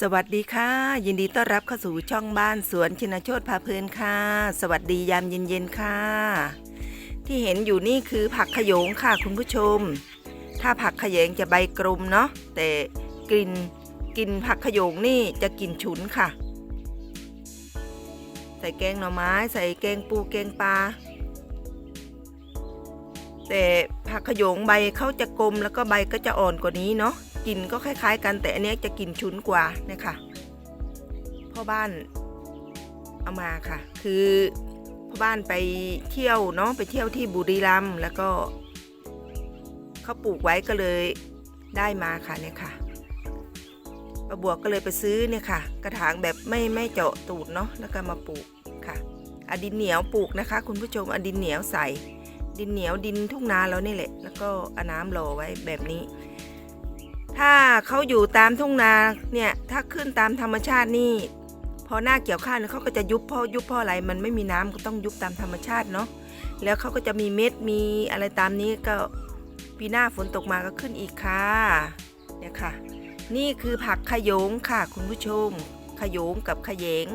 สวัสดีค่ะ ยินดีต้อนรับเข้าสู่ช่องบ้านสวนชินโชตพาเพลินค่ะ สวัสดียามเย็นๆค่ะ ที่เห็นอยู่นี่คือผักขยงค่ะคุณผู้ชม ถ้าผักขยงจะใบกลมเนาะแต่กลิ่นกลิ่นผักขยงนี่จะกลิ่นฉุนค่ะ ใส่แกงหน่อไม้ใส่แกงปูแกงปลาแต่ผักขยงใบเขาจะกลมแล้วก็ใบก็จะอ่อนกว่านี้เนาะ กลิ่นก็คล้ายๆ กันแต่อันนี้จะกลิ่นฉุนกว่านี่ค่ะพ่อบ้านเอามาค่ะ คือพ่อบ้านไปเที่ยวเนาะไปเที่ยวที่บุรีรัมย์แล้วก็เขาปลูกไว้ก็เลยได้มาค่ะเนี่ยค่ะป้าบัวก็เลยไปซื้อเนี่ยค่ะ กระถางแบบไม่ไม่เจาะตูดเนาะแล้วก็มาปลูกค่ะอดินเหนียวปลูกนะคะ คุณผู้ชมอดินเหนียวใส่ดินเหนียวดินทุ่งนาแล้วนี่แหละ แล้วก็เอาน้ำรอไว้แบบนี้ ถ้าเขาอยู่ตามทุ่งนาเนี่ยถ้าขึ้นตามธรรมชาตินี่ พอหน้าเกี่ยวข้าวเนี่ยเขาก็จะยุบพ่อยุบพ่ออะไรมันไม่มีน้ำก็ต้องยุบตามธรรมชาติเนาะแล้วเขาก็จะมีเม็ดมีอะไรตามนี้ก็ปีหน้าฝนตกมาก็ขึ้นอีกค่ะเนี่ยค่ะ นี่คือผักขยงค่ะ คุณผู้ชม ขยงกับขยง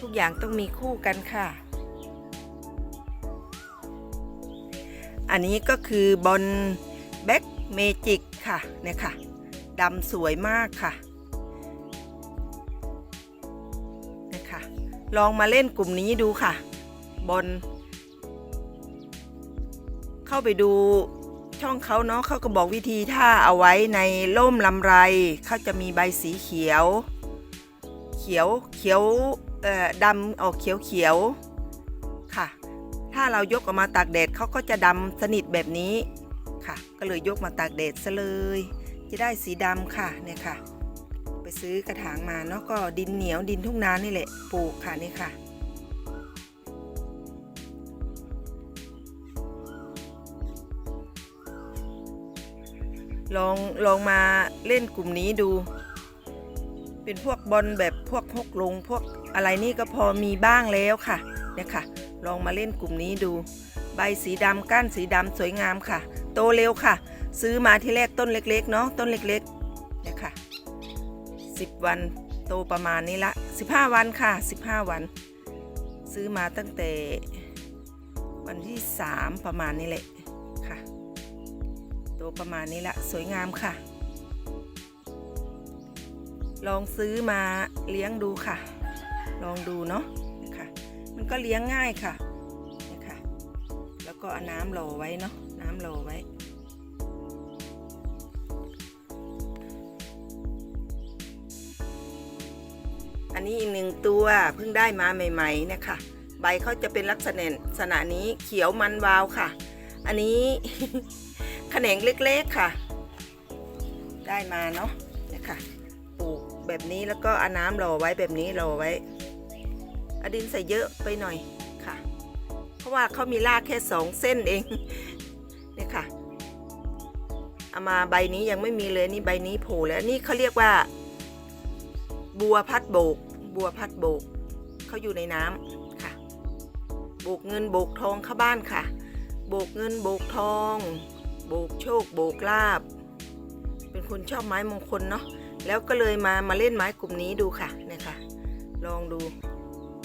ทุกอย่างต้องมีคู่กันค่ะ อันนี้ก็คือบอลแบ็ก เมจิกค่ะเนี่ยค่ะดำสวยมากค่ะเนี่ยค่ะลองมาเล่นกลุ่มนี้ดูค่ะ บอลเข้าไปดูช่องเขาเนาะเขาก็บอกวิธีถ้าเอาไว้ในร่มลำไรเขาจะมีใบสีเขียว เขียวเขียวเอ่อดำออกเขียวเขียวค่ะ ถ้าเรายกออกมาตากแดดเขาก็จะดำสนิทแบบนี้ ค่ะ ก็เลยยกมาตากแดดซะเลย จะได้สีดำค่ะเนี่ยค่ะ ไปซื้อกระถางมาเนาะก็ดินเหนียวดินทุ่งนานี่แหละปลูกค่ะนี่ค่ะลองลองมาเล่นกลุ่มนี้ดู เป็นพวกบอลแบบพวกฮกลง พวกอะไรนี่ก็พอมีบ้างแล้วค่ะเนี่ยค่ะ ลองมาเล่นกลุ่มนี้ดู ใบสีดำก้านสีดำสวยงามค่ะ โตเร็วค่ะ ซื้อมาที่แรกต้นเล็กๆเนาะต้นเล็กๆเนี่ยค่ะ 10 วันโตประมาณนี้ละ 15 วันค่ะ 15 วัน ซื้อมาตั้งแต่วันที่ 3 ประมาณนี้แหละค่ะ โตประมาณนี้ละสวยงามค่ะ ลองซื้อมาเลี้ยงดูค่ะ ลองดูเนาะนะคะมันก็เลี้ยงง่ายค่ะนะคะแล้วก็เอาน้ำรอไว้เนาะ รอไว้ อันนี้อีกหนึ่งตัวเพิ่งได้มาใหม่ๆนะคะใบเขาจะเป็นลักษณะลักษณะนี้เขียวมันวาวค่ะ อันนี้แขนงเล็กๆค่ะ ได้มาเนาะนะคะปลูกแบบนี้แล้วก็เอาน้ำรอไว้แบบนี้รอไว้อดินใส่เยอะไปหน่อยค่ะ เพราะว่าเขามีรากแค่สองเส้นเอง เนี่ยค่ะ เอามาใบนี้ยังไม่มีเลยนี่ใบนี้โผล่แล้วนี่เขาเรียกว่า บัวพัดโบก บัวพัดโบกเขาอยู่ในน้ำค่ะ โบกเงินโบกทองเข้าบ้านค่ะ โบกเงินโบกทอง โบกโชค โบกลาบ เป็นคนชอบไม้มงคลเนาะแล้วก็เลยมามาเล่นไม้กลุ่มนี้ดูค่ะเนี่ยค่ะ ลองดู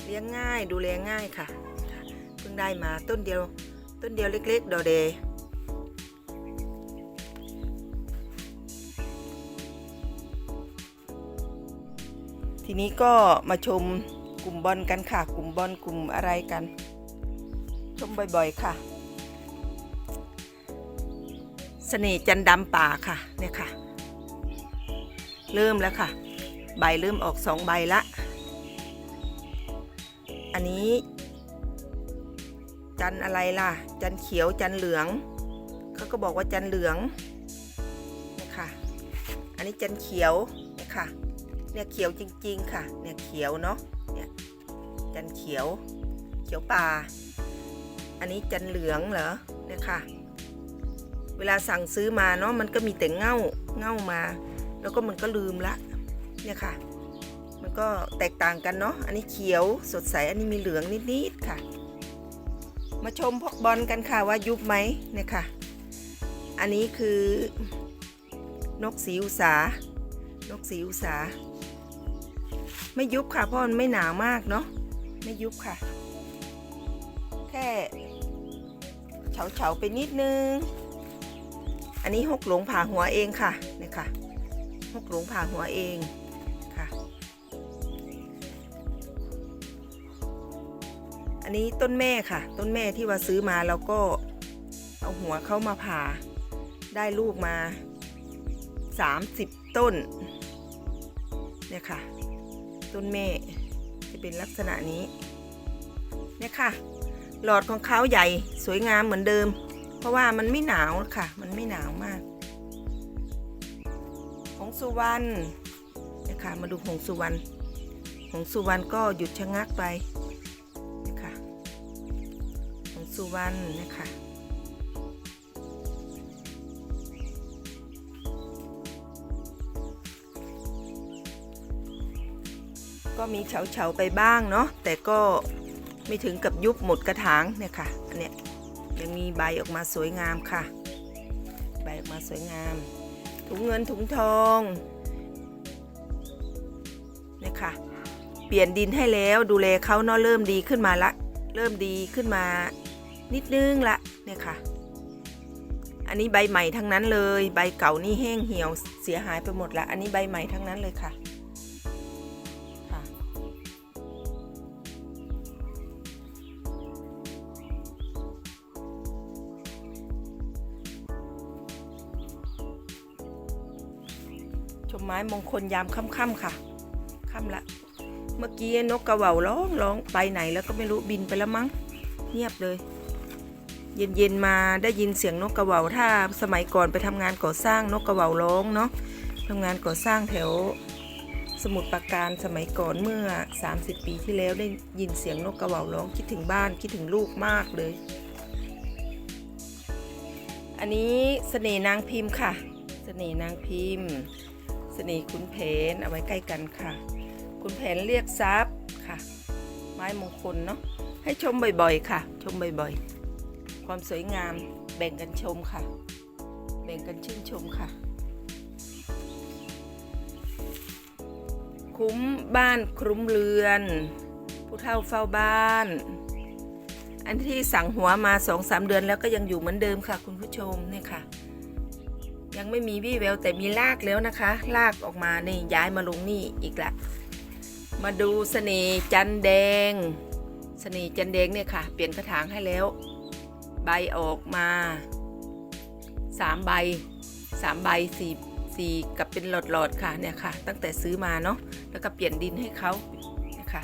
เลี้ยงง่ายดูแลง่ายค่ะค่ะเพิ่งได้มาต้นเดียว ต้นเดียวเล็ก ๆ ดอเด ทีนี้ก็มาชมกลุ่มบอลกันค่ะ กลุ่มบอลกลุ่มอะไรกัน ชมบ่อยๆค่ะเสน่ห์จันดำป่าค่ะเนี่ยค่ะ เริ่มแล้วค่ะ ใบเริ่มออกสองใบละ อันนี้ จันอะไรล่ะ จันเขียวจันเหลืองเขาก็บอกว่าจันเหลืองเนี่ยค่ะอันนี้จันเขียวเนี่ยค่ะ เนี่ยเขียวจริง ๆ ค่ะ เนี่ยเขียวเนาะ เนี่ยจันเขียว เขียวป่า อันนี้จันเหลืองเหรอ เนี่ยค่ะ เวลาสั่งซื้อมาเนาะมันก็มีแต่เง่า เง่ามา แล้วก็มันก็ลืมละ เนี่ยค่ะ มันก็แตกต่างกันเนาะ อันนี้เขียวสดใส อันนี้มีเหลืองนิดๆค่ะ มาชมพวกบอลกันค่ะว่ายุบไหมเนี่ยค่ะ อันนี้คือนกสีอุสานกสีอุสา ไม่ยุบค่ะเพราะมันไม่หนามากเนาะไม่ยุบค่ะ แค่เฉาเฉาไปนิดนึง อันนี้หกหลงผ่าหัวเองค่ะเนี่ยค่ะหกหลงผ่าหัวเองค่ะ อันนี้ต้นแม่ค่ะ ต้นแม่ที่ว่าซื้อมาแล้วก็เอาหัวเข้ามาผ่าได้ลูกมา 30 ต้นเนี่ยค่ะ ต้นแม่จะเป็นลักษณะนี้เนี่ยค่ะ หลอดของเขาใหญ่สวยงามเหมือนเดิม เพราะว่ามันไม่หนาวค่ะ มันไม่หนาวมาก ของสุวรรณเนี่ยค่ะมาดูของสุวรรณของสุวรรณก็หยุดชะงักไปเนี่ยค่ะของสุวรรณนี่ยค่ะ ก็มีเฉาเฉาๆไปบ้างเนาะแต่ก็ไม่ถึงกับยุบหมดกระถางเนี่ยค่ะอันเนี้ยยังมีใบออกมาสวยงามค่ะ ใบออกมาสวยงาม ถุงเงินถุงทองเนี่ยค่ะ เปลี่ยนดินให้แล้วดูแลเขาเนาะเริ่มดีขึ้นมาละ เริ่มดีขึ้นมานิดนึงละเนี่ยค่ะ อันนี้ใบใหม่ทั้งนั้นเลย ใบเก่านี่แห้งเหี่ยวเสียหายไปหมดละ อันนี้ใบใหม่ทั้งนั้นเลยค่ะ มไม้มงคลยามค่ำๆค่ะค่ำละ เมื่อกี้นกกระเหว่าร้องร้องไปไหนแล้วก็ไม่รู้บินไปแล้วมั้ง เงียบเลย เย็นๆมาได้ยินเสียงนกกระเหว่าถ้าสมัยก่อนไปทำงานก่อสร้างนกกระเหว่าร้องเนาะทำงานก่อสร้างแถวสมุทรปราการสมัยก่อนเมื่อ 30 ปีที่แล้วได้ยินเสียงนกกระเหว่าร้องคิดถึงบ้านคิดถึงลูกมากเลย อันนี้เสน่นางพิมพ์ค่ะเสน่นางพิมพ์ สน่ห์ขุนแผนเอาไว้ใกล้กันค่ะ ขุนแผนเรียกทรัพย์ค่ะ ไม้มงคลเนาะให้ชมบ่อยๆค่ะ ชมบ่อยๆ ความสวยงามแบ่งกันชมค่ะ แบ่งกันชื่นชมค่ะ คุ้มบ้านครุ้มเรือน ผู้เฒ่าเฝ้าบ้าน อันที่สั่งหัวมาสองสามเดือนแล้วก็ยังอยู่เหมือนเดิมค่ะ คุณผู้ชมเนี่ยค่ะ ยังไม่มีวี่แววแต่มีรากแล้วนะคะ รากออกมานี่ย้ายมาลงนี่อีกละ มาดูเสน่จันแดงเสน่จันแดงเนี่ยค่ะ เปลี่ยนกระถางให้แล้ว ใบออกมาสามใบสามใบสีสีกับเป็นหลอดๆค่ะเนี่ยค่ะ ตั้งแต่ซื้อมาเนาะแล้วก็เปลี่ยนดินให้เขาเนี่ยค่ะ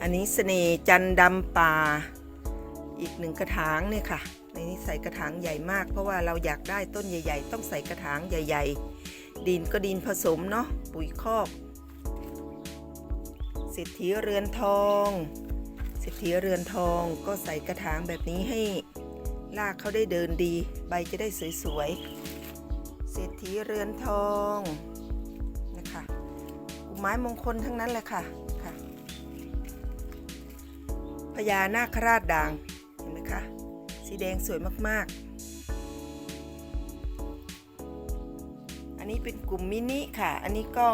อันนี้เสน่จันดำป่า อีกหนึ่งกระถางเนี่ยค่ะ ในนี้ใส่กระถางใหญ่มาก เพราะว่าเราอยากได้ต้นใหญ่ ๆ ต้องใส่กระถางใหญ่ ๆ ดินก็ดินผสมเนาะปุ๋ยคอกเศรษฐีเรือนทองเศรษฐีเรือนทองก็ใส่กระถางแบบนี้ให้รากเขาได้เดินดี ใบจะได้สวยๆเศรษฐีเรือนทองนะคะไม้มงคลทั้งนั้นเลยค่ะค่ะพญานาคราชด่าง นไหมคะ สีแดงสวยมากๆ อันนี้เป็นกลุ่มมินิค่ะ อันนี้ก็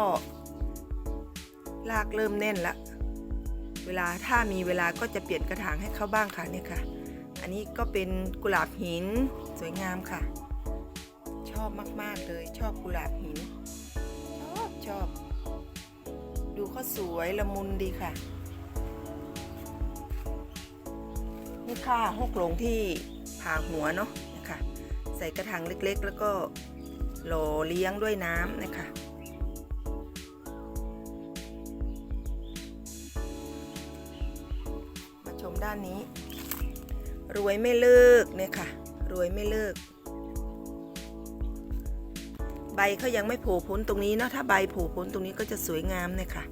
ลากเริ่มแน่นละ เวลาถ้ามีเวลาก็จะเปลี่ยนกระถางให้เขาบ้างค่ะเนี่ยค่ะ อันนี้ก็เป็นกุหลาบหินสวยงามค่ะ ชอบมากๆเลยชอบกุหลาบหิน ชอบชอบ ดูเขาสวยละมุนดีค่ะ นี่ค่ะหกหลงที่ผ่าหัวเนาะนะคะใส่กระถางเล็กๆ แล้วก็หล่อเลี้ยงด้วยน้ำนะคะมาชมด้านนี้ รวยไม่เลิกเนี่ยค่ะ รวยไม่เลิก ใบเขายังไม่โผล่พ้นตรงนี้เนาะถ้าใบโผล่พ้นตรงนี้ก็จะสวยงามเนี่ยค่ะ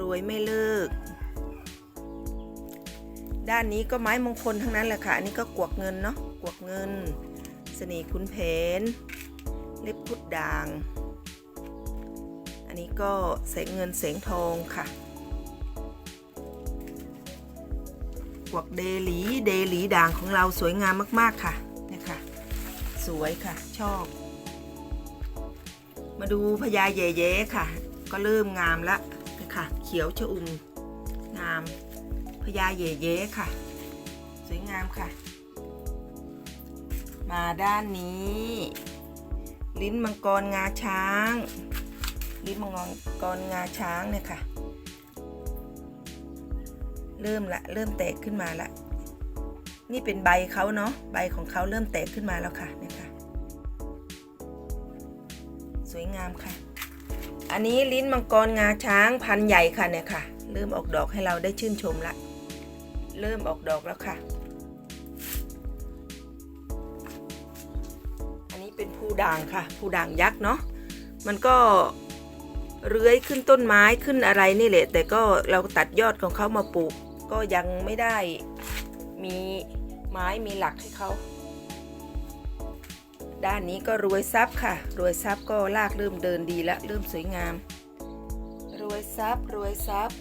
รวยไม่เลิก ด้านนี้ก็ไม้มงคลทั้งนั้นแหละค่ะ อันนี้ก็กวกเงินเนาะ กวกเงิน เสน่ห์ขุนเพนเล็บพุดด่าง อันนี้ก็แสงเงินแสงทองค่ะ กวกเดลี เดลีด่างของเราสวยงามมากๆค่ะเนี่ยค่ะ สวยค่ะ ชอบ มาดูพญาแย่ๆค่ะ ก็เริ่มงามละค่ะ เขียวชะอุ่มงาม พญาแย่ๆค่ะ สวยงามค่ะ มาด้านนี้ ลิ้นมังกรงาช้าง ลิ้นมังกรงาช้างเนี่ยค่ะ เริ่มละเริ่มแตกขึ้นมาละนี่เป็นใบเขาเนาะใบของเขาเริ่มแตกขึ้นมาแล้วค่ะเนี่ยค่ะ สวยงามค่ะ อันนี้ลิ้นมังกรงาช้างพันใหญ่ค่ะเนี่ยค่ะ เริ่มออกดอกให้เราได้ชื่นชมละ เริ่มออกดอกแล้วค่ะ อันนี้เป็นผู้ด่างค่ะ ผู้ด่างยักษ์เนาะ มันก็เลื้อยขึ้นต้นไม้ขึ้นอะไรนี่แหละ แต่ก็เราตัดยอดของเขามาปลูก ก็ยังไม่ได้มีไม้มีหลักให้เขา ด้านนี้ก็รวยทรัพย์ค่ะ รวยทรัพย์ก็ลากเริ่มเดินดีแล้วเริ่มสวยงาม รวยทรัพย์รวยทรัพย์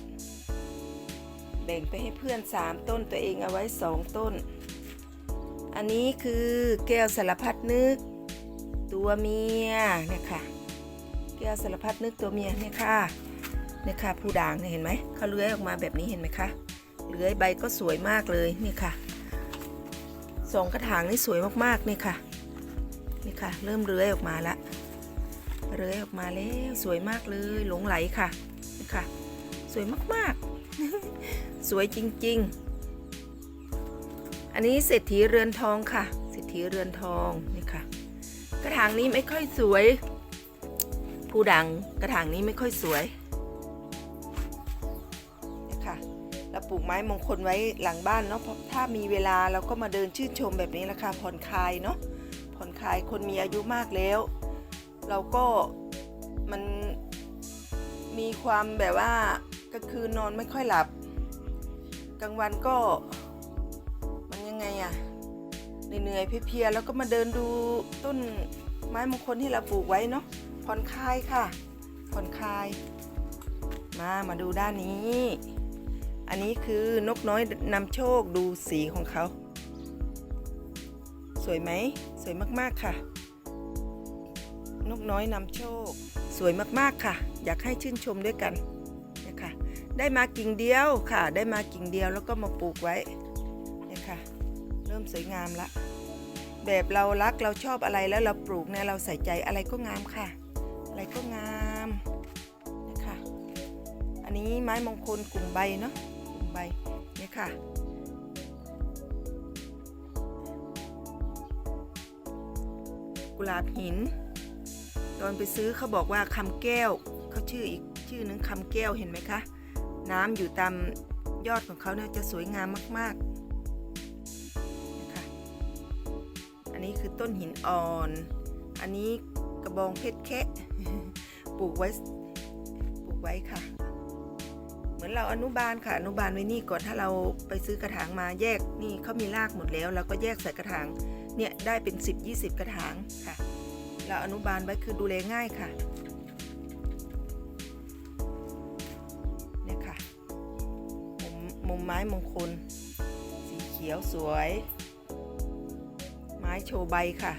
แบ่งไปให้เพื่อนสามต้นตัวเองเอาไว้สองต้น อันนี้คือแก้วสารพัดนึก ตัวเมียเนี่ยค่ะ แก้วสารพัดนึกตัวเมียเนี่ยค่ะเนี่ยค่ะผู้ด่างเนี่ยเห็นไหมเขาเลื้อยออกมาแบบนี้เห็นไหมคะเลื้อยใบก็สวยมากเลยนี่ค่ะสองกระถางนี่สวยมากๆนี่ค่ะนี่ค่ะ เริ่มเลื้อยออกมาละเลื้อยออกมาแล้วสวยมากเลยหลงไหลค่ะนี่ค่ะ สวยมากๆ สวยจริง ๆ อันนี้เศรษฐีเรือนทองค่ะ เศรษฐีเรือนทองนี่ค่ะ กระถางนี้ไม่ค่อยสวย ผู้ดังกระถางนี้ไม่ค่อยสวยนี่ค่ะเราปลูกไม้มงคลไว้หลังบ้านเนาะถ้ามีเวลาเราก็มาเดินชื่นชมแบบนี้ละค่ะผ่อนคลายเนาะผ่อนคลายคนมีอายุมากแล้ว เราก็มันมีความแบบว่ากลางคืนนอนไม่ค่อยหลับ กลางวันก็มันยังไงอะเหนื่อยๆเพียๆแล้วก็มาเดินดูต้นไม้มงคลที่เราปลูกไว้เนาะผ่อนคลายค่ะผ่อนคลาย มามาดูด้านนี้ อันนี้คือนกน้อยนำโชคดูสีของเขา สวยไหมสวยมากๆค่ะ นกน้อยนำโชค สวยมากๆค่ะ อยากให้ชื่นชมด้วยกัน ได้มากิ่งเดียวค่ะ ได้มากิ่งเดียวแล้วก็มาปลูกไว้เนี่ยค่ะ เริ่มสวยงามละ แบบเรารักเราชอบอะไรแล้วเราปลูกเนี่ยเราใส่ใจอะไรก็งามค่ะ อะไรก็งามนะคะอันนี้ไม้มงคลกลุ่มใบเนาะกลุ่มใบเนี่ยค่ะกุหลาบหิน ตอนไปซื้อเขาบอกว่าคำแก้วเขาชื่ออีกชื่อนึงคำแก้วเห็นไหมคะ น้ำอยู่ตามยอดของเขาเนี่ยจะสวยงามมากๆนะคะอันนี้คือต้นหินอ่อน อันนี้กระบองเพชรแคะปลูกไว้ปลูกไว้ค่ะ เหมือนเราอนุบาลค่ะอนุบาลไว้นี่ก่อนถ้าเราไปซื้อกระถางมาแยกนี่เขามีรากหมดแล้วเราก็แยกใส่กระถางเนี่ยได้เป็น 10-20 กระถางค่ะ เราอนุบาลไว้คือดูแลง่ายค่ะ ไม้มงคล สีเขียวสวย ไม้โชว์ใบค่ะ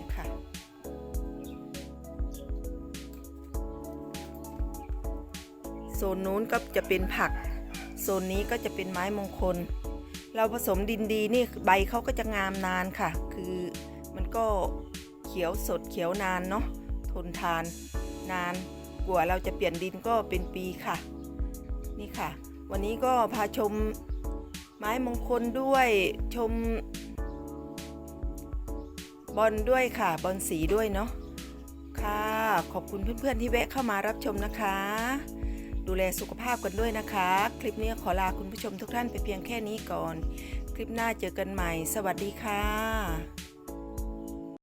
นะคะโซนนู้นก็จะเป็นผัก โซนนี้ก็จะเป็นไม้มงคล เราผสมดินดีนี่ใบเขาก็จะงามนานค่ะ คือมันก็เขียวสดเขียวนานเนาะทนทาน นานกว่าเราจะเปลี่ยนดินก็เป็นปีค่ะ นี่ค่ะ วันนี้ก็พาชมไม้มงคลด้วยชม บอลด้วยค่ะ บอลสีด้วยเนาะค่ะ ขอบคุณเพื่อนๆที่แวะเข้ามารับชมนะคะ ดูแลสุขภาพกันด้วยนะคะ คลิปนี้ขอลาคุณผู้ชมทุกท่านไปเพียงแค่นี้ก่อน คลิปหน้าเจอกันใหม่ สวัสดีค่ะ